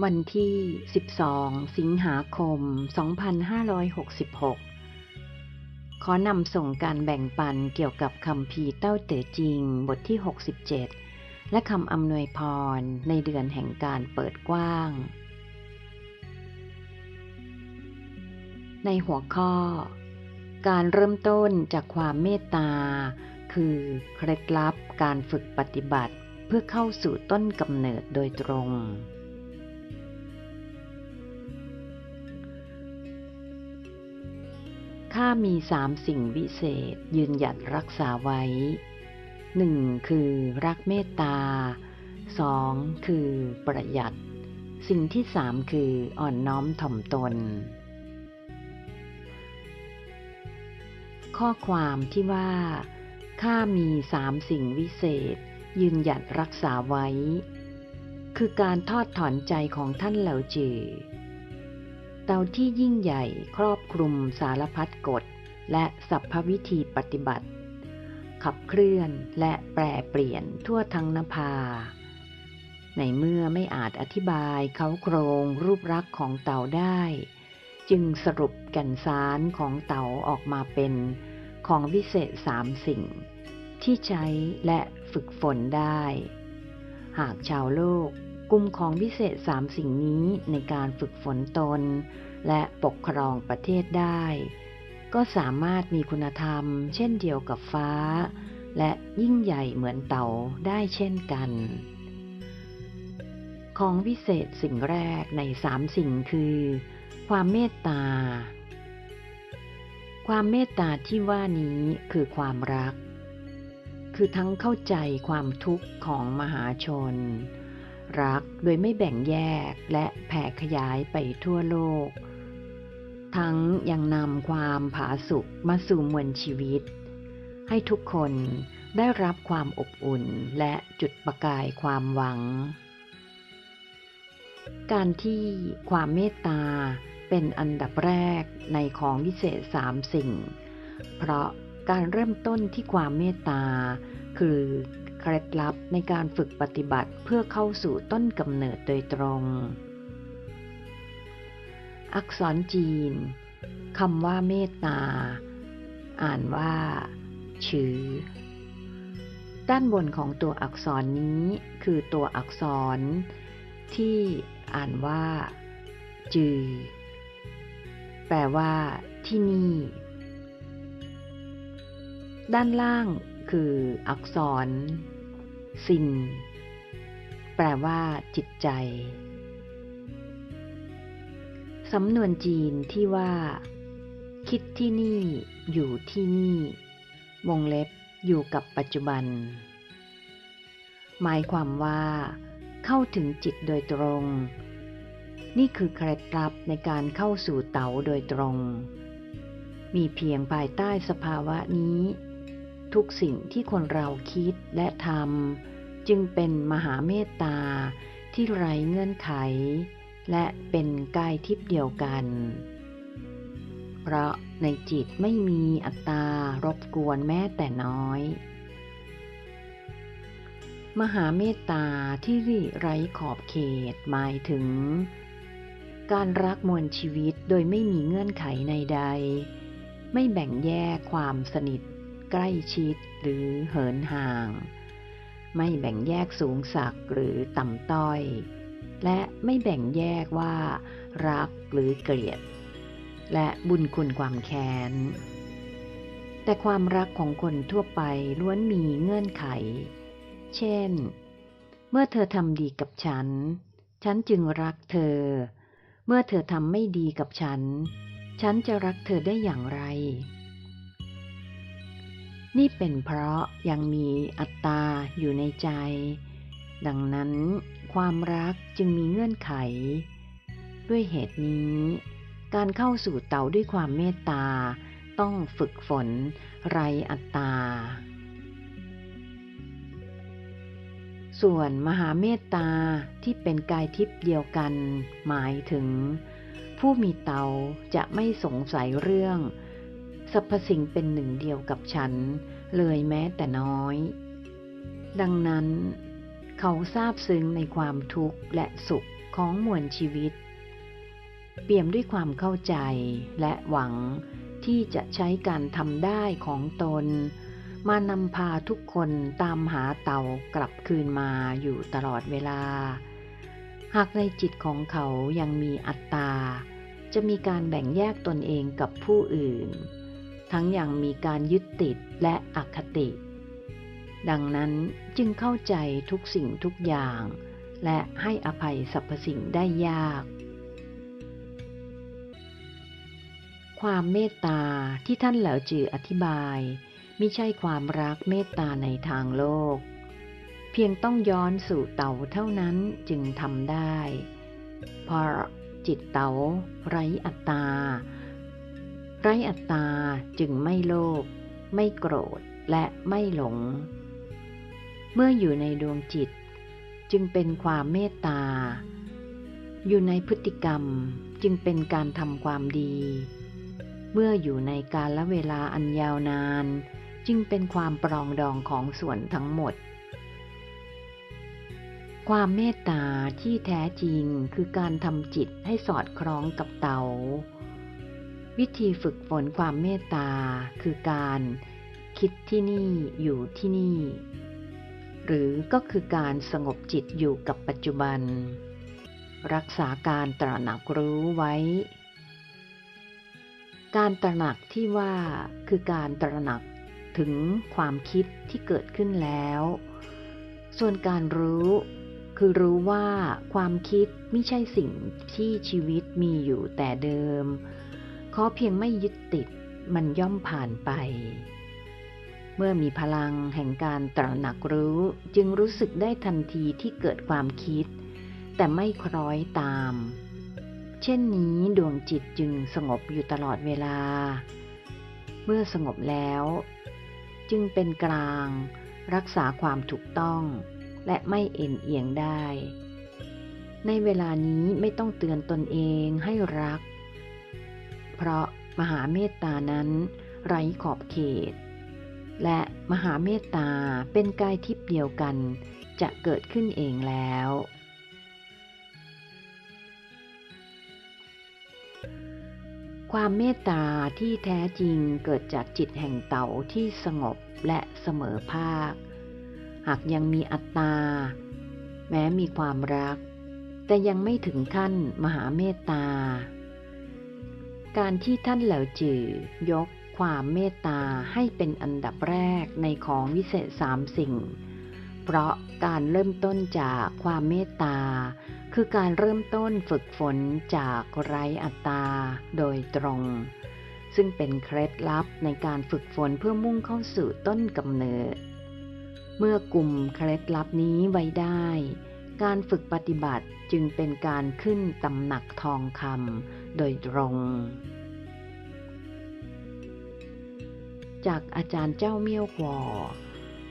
วันที่ 12 สิงหาคม 2566 ขอนำส่งการแบ่งปันเกี่ยวกับคำพีเต้าเต๋อจริง บทที่ 67 และคำอำนวยพรในเดือนแห่งการเปิดกว้าง ในหัวข้อ การเริ่มต้นจากความเมตตา คือเคล็ดลับการฝึกปฏิบัติเพื่อเข้าสู่ต้นกำเนิดโดยตรง ข้ามีสามสิ่งวิเศษยืนหยัดรักษาไว้หนึ่งคือรักเมตตาสองคือประหยัด สิ่งที่สามคืออ่อนน้อมถ่อมตน ข้อความที่ว่า ข้ามีสามสิ่งวิเศษ ยืนหยัดรักษาไว้ คือการทอดถอนใจของท่านเหล่าจือ เตาที่ยิ่งใหญ่ครอบคลุมสารพัดกฎ และสัพพวิธีปฏิบัติ ขับเคลื่อนและแปรเปลี่ยนทั่วทั้งนภา ในเมื่อไม่อาจอธิบายเขาโครงรูปรักษ์ของเต่าได้ จึงสรุปแก่นสารของเต่าออกมาเป็นของวิเศษสามสิ่ง ที่ใช้และฝึกฝนได้ หากชาวโลก กลุ่มของวิเศษสามสิ่งนี้ในการฝึกฝนตน และปกครองประเทศได้ ก็สามารถมีคุณธรรม เช่นเดียวกับฟ้า และยิ่งใหญ่เหมือนเต่าได้เช่นกัน ของวิเศษสิ่งแรกในสามสิ่งคือ ความเมตตา ความเมตตาที่ว่านี้คือความรัก คือทั้งเข้าใจความทุกข์ของมหาชน รักโดยไม่แบ่งแยกและแผ่ขยายไปทั่วโลก ทั้งยังนำความผาสุกมาสู่มวลชีวิต ให้ทุกคนได้รับความอบอุ่นและจุดประกายความหวัง การที่ความเมตตาเป็นอันดับแรกในของวิเศษสามสิ่ง เพราะการเริ่มต้นที่ความเมตตาคือ เคล็ดลับในการฝึกปฏิบัติเพื่อเข้าสู่ต้นกำเนิดโดยตรง อักษรจีนคำว่าเมตตา อ่านว่าชือ ด้านบนของตัวอักษรนี้คือตัวอักษร ที่อ่านว่า จือ แปลว่าที่นี่ ด้านล่าง คืออักษร สิน แปลว่า จิตใจ สำนวนจีนที่ว่า คิดที่นี่ อยู่ที่นี่ วงเล็บอยู่กับปัจจุบัน หมายความว่า เข้าถึงจิตโดยตรง นี่คือเคล็ดลับในการเข้าสู่เต๋าโดยตรง มีเพียงภายใต้สภาวะนี้ ทุกสิ่งที่คนเราคิดและทำจึงเป็นมหาเมตตาที่ไร้เงื่อนไข และเป็นกายทิพย์เดียวกัน เพราะในจิตไม่มีอัตตารบกวนแม้แต่น้อย มหาเมตตาที่ไร้ขอบเขตหมายถึง การรักมวลชีวิตโดยไม่มีเงื่อนไขในใด ไม่แบ่งแยกความสนิท ใกล้ชิดหรือเหินห่าง ไม่แบ่งแยกสูงสักหรือต่ำต้อย และไม่แบ่งแยกว่า รักหรือเกลียด และบุญคุณความแค้น แต่ความรักของคนทั่วไปล้วนมีเงื่อนไข เช่น เมื่อเธอทำดีกับฉัน ฉันจึงรักเธอ เมื่อเธอทำไม่ดีกับฉัน ฉันจะรักเธอได้อย่างไร นี่เป็นเพราะยังมีอัตตาอยู่ในใจ ดังนั้นความรักจึงมีเงื่อนไข ด้วยเหตุนี้ การเข้าสู่เตาด้วยความเมตตา ต้องฝึกฝนไรอัตตา ส่วนมหาเมตตาที่เป็นกายทิพย์เดียวกัน หมายถึง ผู้มีเตาจะไม่สงสัยเรื่อง สรรพสิ่งเป็นหนึ่งเดียวกับฉัน เลยแม้แต่น้อย ดังนั้น เขาทราบซึ้งในความทุกข์และสุขของมวลชีวิต เปี่ยมด้วยความเข้าใจและหวังที่จะใช้การทำได้ของตน มานำพาทุกคนตามหาเต่ากลับคืนมาอยู่ตลอดเวลา หากในจิตของเขายังมีอัตตาจะมีการแบ่งแยกตนเองกับผู้อื่น ทั้งอยังมีการยึดติดและอคติ ดังนั้นจึงเข้าใจทุกสิ่งทุกอย่าง และให้อภัยสรรพสิ่งได้ยาก ความเมตตาที่ท่านเหล่าจืออธิบาย ไม่ใช่ความรักเมตตาในทางโลก เพียงต้องย้อนสู่เต่าเท่านั้นจึงทำได้ เพราะจิตเต๋าไร้อัตตา ไร้อัตตาจึงไม่โลภไม่โกรธและไม่หลง เมื่ออยู่ในดวงจิตจึงเป็นความเมตตา อยู่ในพฤติกรรมจึงเป็นการทำความดี เมื่ออยู่ในการละเวลาอันยาวนาน จึงเป็นความปรองดองของส่วนทั้งหมด ความเมตตาที่แท้จริงคือการทำจิตให้สอดคล้องกับเตา วิธีฝึกฝนความเมตตาคือการคิดที่นี่อยู่ที่นี่ หรือก็คือการสงบจิตอยู่กับปัจจุบัน รักษาการตระหนักรู้ไว้ การตระหนักที่ว่าคือการตระหนักถึงความคิดที่เกิดขึ้นแล้ว ส่วนการรู้คือรู้ว่าความคิดไม่ใช่สิ่งที่ชีวิตมีอยู่แต่เดิม ขอเพียงไม่ยึดติดมันย่อมผ่านไป เมื่อมีพลังแห่งการตระหนักรู้จึงรู้สึกได้ทันทีที่เกิดความคิด แต่ไม่คล้อยตาม เช่นนี้ดวงจิตจึงสงบอยู่ตลอดเวลา เมื่อสงบแล้ว จึงเป็นกลาง รักษาความถูกต้องและไม่เอ็นเอียงได้ ในเวลานี้ไม่ต้องเตือนตนเองให้รัก เพราะมหาเมตตานั้นไร้ขอบเขต และมหาเมตตาเป็นกายทิพย์เดียวกัน จะเกิดขึ้นเองแล้ว ความเมตตาที่แท้จริงเกิดจากจิตแห่งเต่าที่สงบและเสมอภาค หากยังมีอัตตา แม้มีความรัก แต่ยังไม่ถึงขั้นมหาเมตตา การที่ท่านเหล่าจือยกความเมตตาให้เป็นอันดับแรกในของวิเศษสามสิ่ง เพราะการเริ่มต้นจากความเมตตา คือการเริ่มต้นฝึกฝนจากไร้อัตตาโดยตรง ซึ่งเป็นเคล็ดลับในการฝึกฝนเพื่อมุ่งเข้าสู่ต้นกำเนิด เมื่อกลุ่มเคล็ดลับนี้ไว้ได้ การฝึกปฏิบัติจึงเป็นการขึ้นตำหนักทองคำ โดยตรง จากอาจารย์เจ้าเมี่ยวขวอ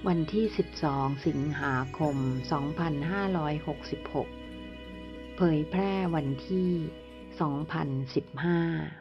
วันที่ 12 สิงหาคม 2566 เผยแพร่วันที่ 2015